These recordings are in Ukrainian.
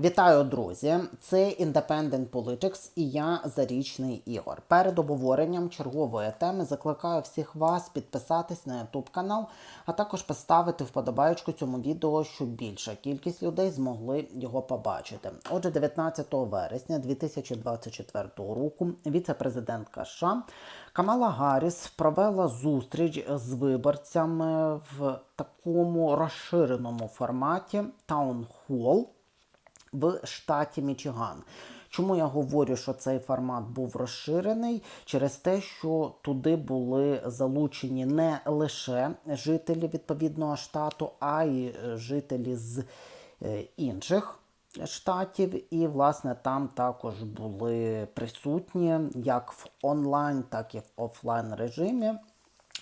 Вітаю, друзі! Це Independent Politics і я Зарічний Ігор. Перед обговоренням чергової теми закликаю всіх вас підписатись на YouTube канал, а також поставити вподобайку цьому відео, щоб більша кількість людей змогли його побачити. Отже, 19 вересня 2024 року віце-президентка США Камала Гарріс провела зустріч з виборцями в такому розширеному форматі Hall в штаті Мічиган. Чому я говорю, що цей формат був розширений? Через те, що туди були залучені не лише жителі відповідного штату, а й жителі з е, інших штатів. І, власне, там також були присутні як в онлайн, так і в офлайн режимі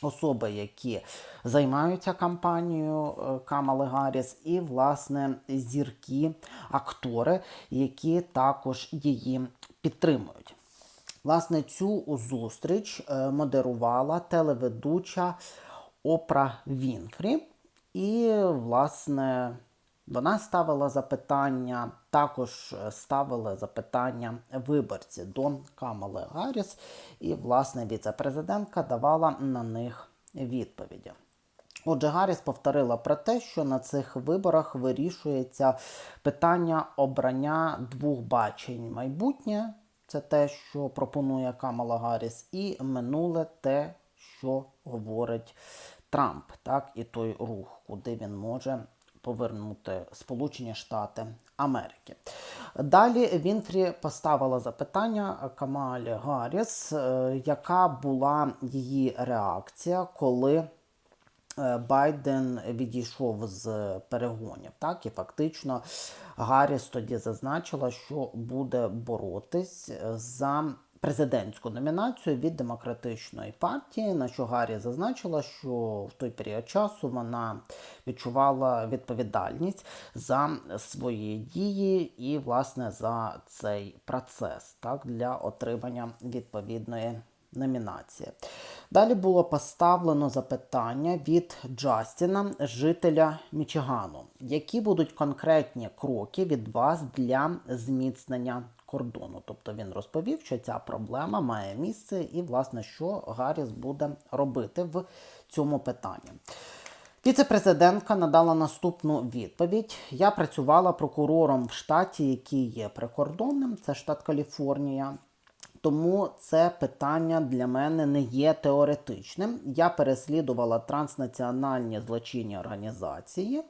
особи, які займаються кампанією е, Камали Гарріс, і, власне, зірки, актори, які також її підтримують. Власне, цю зустріч е, модерувала телеведуча Опра Вінфрі. І, власне, вона ставила запитання, також е, ставили запитання виборці до Камали Гарріс, і, власне, віце-президентка давала на них відповіді. Отже, Гарріс повторила про те, що на цих виборах вирішується питання обрання двох бачень майбутнє, це те, що пропонує Камала Гарріс, і минуле те, що говорить Трамп, так, і той рух, куди він може повернути Сполучені Штати Америки. Далі Вінфрі поставила запитання Камалі Гарріс, е, яка була її реакція, коли е, Байден відійшов з перегонів. Так, і фактично Гарріс тоді зазначила, що буде боротись за президентську номінацію від демократичної партії, на що Гаррі зазначила, що в той період часу вона відчувала відповідальність за свої дії і, власне, за цей процес так, для отримання відповідної. Номінації. Далі було поставлено запитання від Джастіна, жителя Мічигану, які будуть конкретні кроки від вас для зміцнення кордону. Тобто він розповів, що ця проблема має місце, і, власне, що Гарріс буде робити в цьому питанні. Віце-президентка надала наступну відповідь. Я працювала прокурором в штаті, який є прикордонним, це штат Каліфорнія. Тому це питання для мене не є теоретичним. Я переслідувала транснаціональні злочинні організації.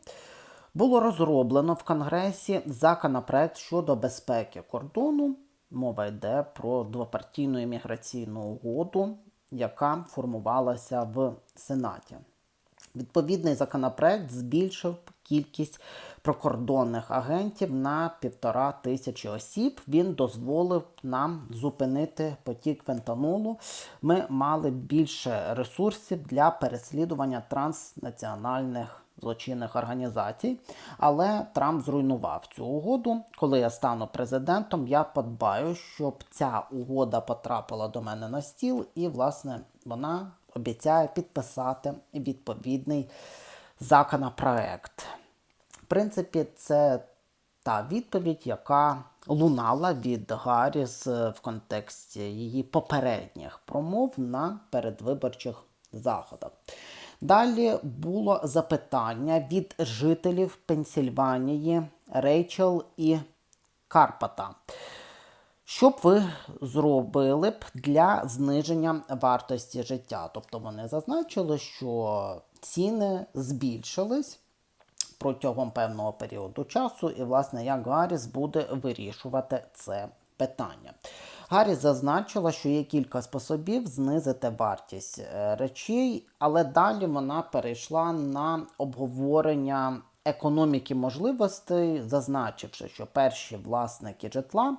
Було розроблено в Конгресі законопроект щодо безпеки кордону. Мова йде про двопартійну імміграційну угоду, яка формувалася в Сенаті. Відповідний законопроект збільшив кількість прикордонних агентів на півтора тисячі осіб. Він дозволив нам зупинити потік фентанолу. Ми мали більше ресурсів для переслідування транснаціональних злочинних організацій. Але Трамп зруйнував цю угоду. Коли я стану президентом, я подбаю, щоб ця угода потрапила до мене на стіл, і, власне, вона обіцяє підписати відповідний законопроект. В принципі, це та відповідь, яка лунала від Гарріс в контексті її попередніх промов на передвиборчих заходах. Далі було запитання від жителів Пенсільванії Рейчел і Карпата. Що б ви зробили б для зниження вартості життя? Тобто вони зазначили, що ціни збільшились протягом певного періоду часу, і, власне, як Гарріс буде вирішувати це питання. Гарріс зазначила, що є кілька способів знизити вартість е, речей, але далі вона перейшла на обговорення економіки можливостей, зазначивши, що перші власники житла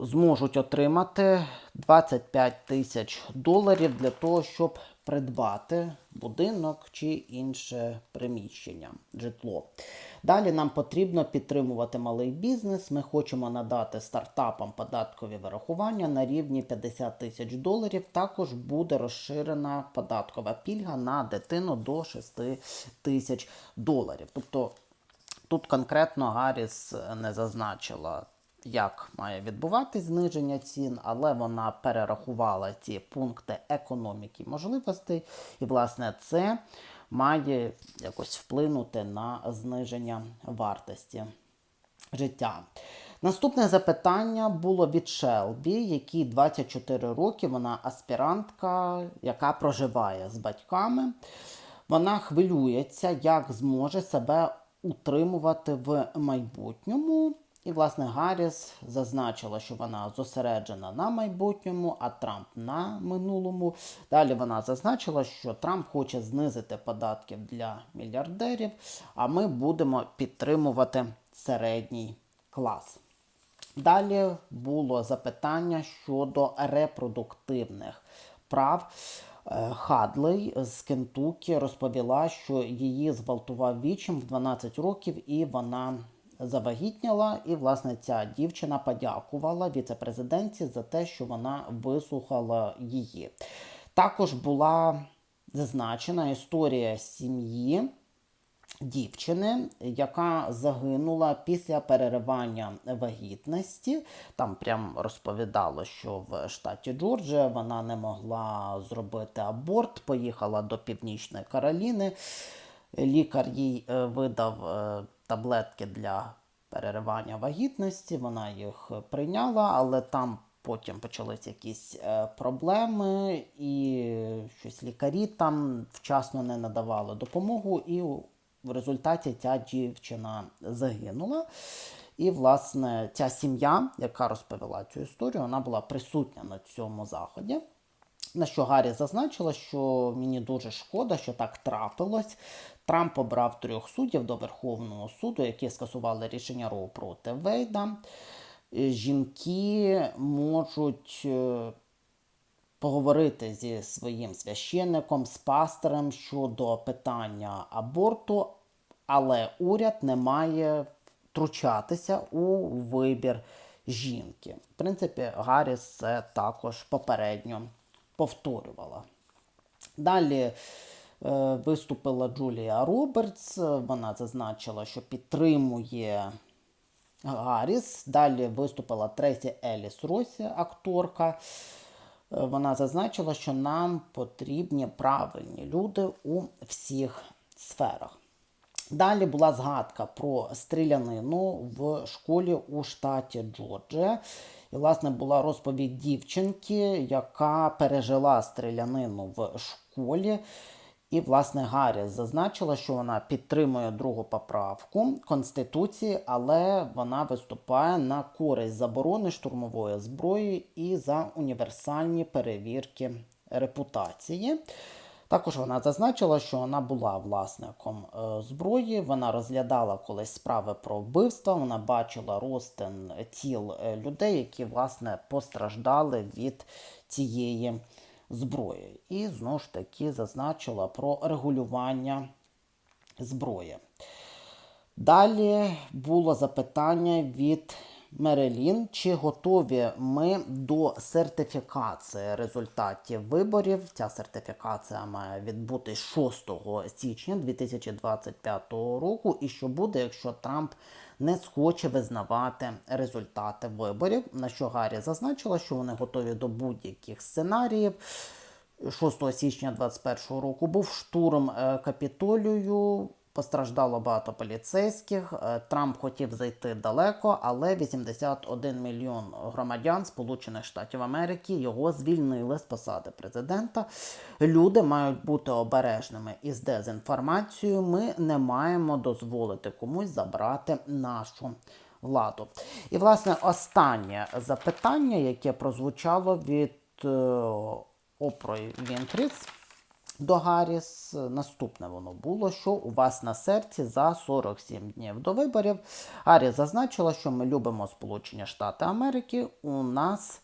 зможуть отримати 25 тисяч доларів для того, щоб придбати будинок чи інше приміщення, житло. Далі нам потрібно підтримувати малий бізнес. Ми хочемо надати стартапам податкові вирахування на рівні 50 тисяч доларів. Також буде розширена податкова пільга на дитину до 6 тисяч доларів. Тобто Тут конкретно Гарріс не зазначила, як має відбуватись зниження цін, але вона перерахувала ці пункти економіки можливостей, і, власне, це має якось вплинути на зниження вартості життя. Наступне запитання було від Шелбі, якій 24 роки. Вона аспірантка, яка проживає з батьками. Вона хвилюється, як зможе себе утримувати в майбутньому. І, власне, Гарріс зазначила, що вона зосереджена на майбутньому, а Трамп на минулому. Далі вона зазначила, що Трамп хоче знизити податки для мільярдерів, а ми будемо підтримувати середній клас. Далі було запитання щодо репродуктивних прав. Е, Хадлей з Кентукі розповіла, що її зґвалтував вічим в 12 років, і вона завагітняла. І, власне, ця дівчина подякувала віцепрезидентці за те, що вона вислухала її. Також була зазначена історія сім'ї дівчини, яка загинула після переривання вагітності. Там прям розповідало, що в штаті Джорджія вона не могла зробити аборт, поїхала до Північної Кароліни. Лікар їй е, видав е, таблетки для переривання вагітності. Вона їх прийняла, але там. Потім почалися якісь е, проблеми, і щось лікарі там вчасно не надавали допомогу, і в результаті ця дівчина загинула. І, власне, ця сім'я, яка розповіла цю історію, вона була присутня на цьому заході. На що Гаррі зазначила, що мені дуже шкода, що так трапилось. Трамп обрав трьох суддів до Верховного суду, які скасували рішення Роу проти Вейда. Жінки можуть е, поговорити зі своїм священником, з пастором щодо питання аборту, але уряд не має втручатися у вибір жінки. В принципі, Гарріс це також попередньо повторювала. Далі е, виступила Джулія Робертс. Вона зазначила, що підтримує Гарріс. Далі виступила Тресі Еліс Росі, акторка. Е, Вона зазначила, що нам потрібні правильні люди у всіх сферах. Далі була згадка про стрілянину в школі у штаті Джорджія. І, власне, була розповідь дівчинки, яка пережила стрілянину в школі. І, власне, Гаррі зазначила, що вона підтримує другу поправку Конституції, але вона виступає на користь заборони штурмової зброї і за універсальні перевірки репутації. Також вона зазначила, що вона була власником е, зброї. Вона розглядала колись справи про вбивство. Вона бачила розтин тіл е, людей, які власне постраждали від цієї зброї. І знову ж таки зазначила про регулювання зброї. Далі було запитання від Мерелін, чи готові ми до сертифікації результатів виборів. Ця сертифікація має відбутись 6 січня 2025 року. І що буде, якщо Трамп не схоче визнавати результати виборів? На що Гаррі зазначила, що вони готові до будь-яких сценаріїв. 6 січня 2021 року був штурм е, Капітолію. Постраждало багато поліцейських. Е, Трамп хотів зайти далеко, але 81 мільйон громадян Сполучених Штатів Америки його звільнили з посади президента. Люди мають бути обережними із дезінформацією. Ми не маємо дозволити комусь забрати нашу владу. І, власне, останнє запитання, яке прозвучало від е, Опрой Вінфріс до Гарріс. Наступне воно було, що у вас на серці за 47 днів до виборів. Гарріс зазначила, що ми любимо Сполучені Штати Америки. У нас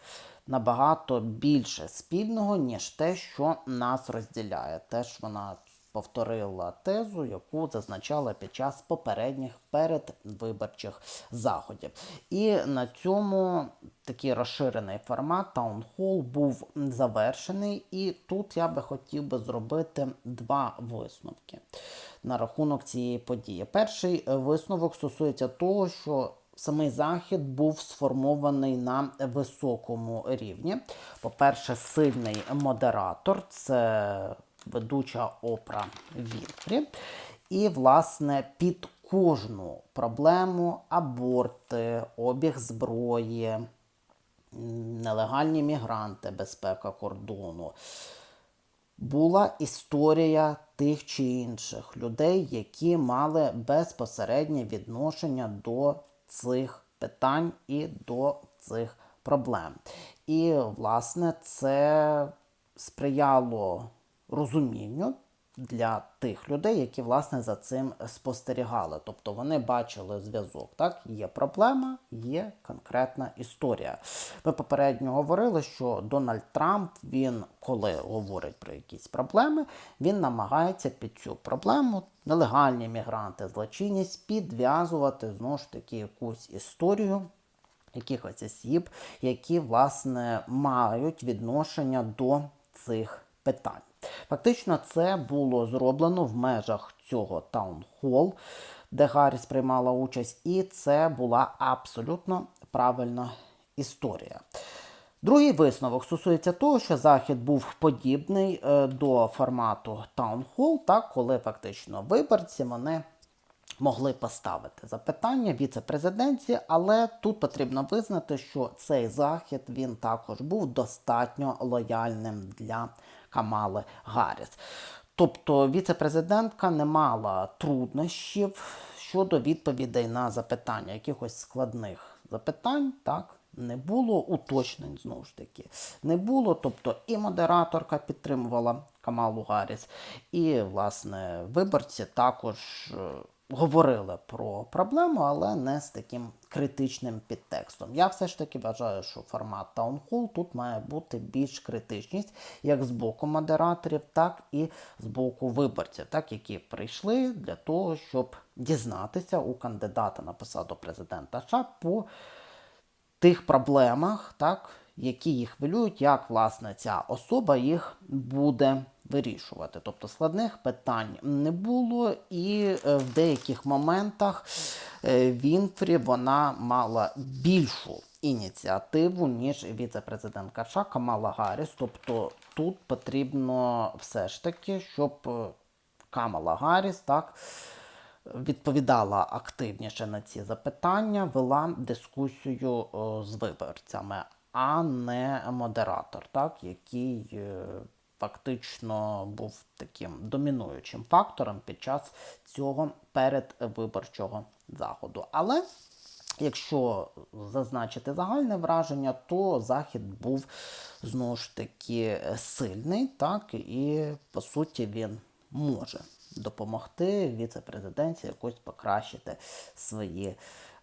набагато більше спільного, ніж те, що нас розділяє. Теж вона повторила тезу, яку зазначала під час попередніх передвиборчих заходів. І на цьому такий розширений формат таунхол був завершений. І тут я би хотів би зробити два висновки. на рахунок цієї події. Перший висновок стосується того, що самий захід був сформований на високому рівні. По-перше, сильний модератор це ведуча Опра Вінфрі. І, власне, під кожну проблему аборти, обіг зброї, нелегальні мігранти, безпека кордону. Була історія тих чи інших людей, які мали безпосереднє відношення до цих питань і до цих проблем. І, власне, це сприяло розумінню для тих людей, які власне за цим спостерігали. Тобто вони бачили зв'язок. Так, є проблема, є конкретна історія. Ми попередньо говорили, що Дональд Трамп, він, коли говорить про якісь проблеми, він намагається під цю проблему нелегальні мігранти, злочинність підв'язувати знову ж таки якусь історію якихось осіб, які власне мають відношення до цих питань. Фактично, це було зроблено в межах цього таунхол, де Гарріс приймала участь, і це була абсолютно правильна історія. Другий висновок стосується того, що захід був подібний е, до формату таунхол, так, коли фактично виборці вони могли поставити запитання віце-президенті, але тут потрібно визнати, що цей захід він також був достатньо лояльним для Камали Гарріс. Тобто віце-президентка не мала труднощів щодо відповідей на запитання, якихось складних запитань, так. Не було уточнень знову ж таки. Не було. Тобто і модераторка підтримувала Камалу Гарріс, і, власне, виборці також е, говорили про проблему, але не з таким критичним підтекстом. Я все ж таки вважаю, що формат таунхол тут має бути більш критичність, як з боку модераторів, так і з боку виборців, так які прийшли для того, щоб дізнатися у кандидата на посаду президента США по тих проблемах, так, які їх хвилюють, як власне ця особа їх буде вирішувати. Тобто складних питань не було, і е, в деяких моментах е, Вінфрі вона мала більшу ініціативу, ніж віце-президентка США Камала Гарріс. Тобто тут потрібно все ж таки, щоб е, Камала Гарріс так відповідала активніше на ці запитання, вела дискусію з виборцями, а не модератор, так, який е, фактично був таким домінуючим фактором під час цього передвиборчого заходу. Але Якщо зазначити загальне враження, то захід був знову ж таки сильний, так, і по суті він може допомогти віце-президенті якось покращити свої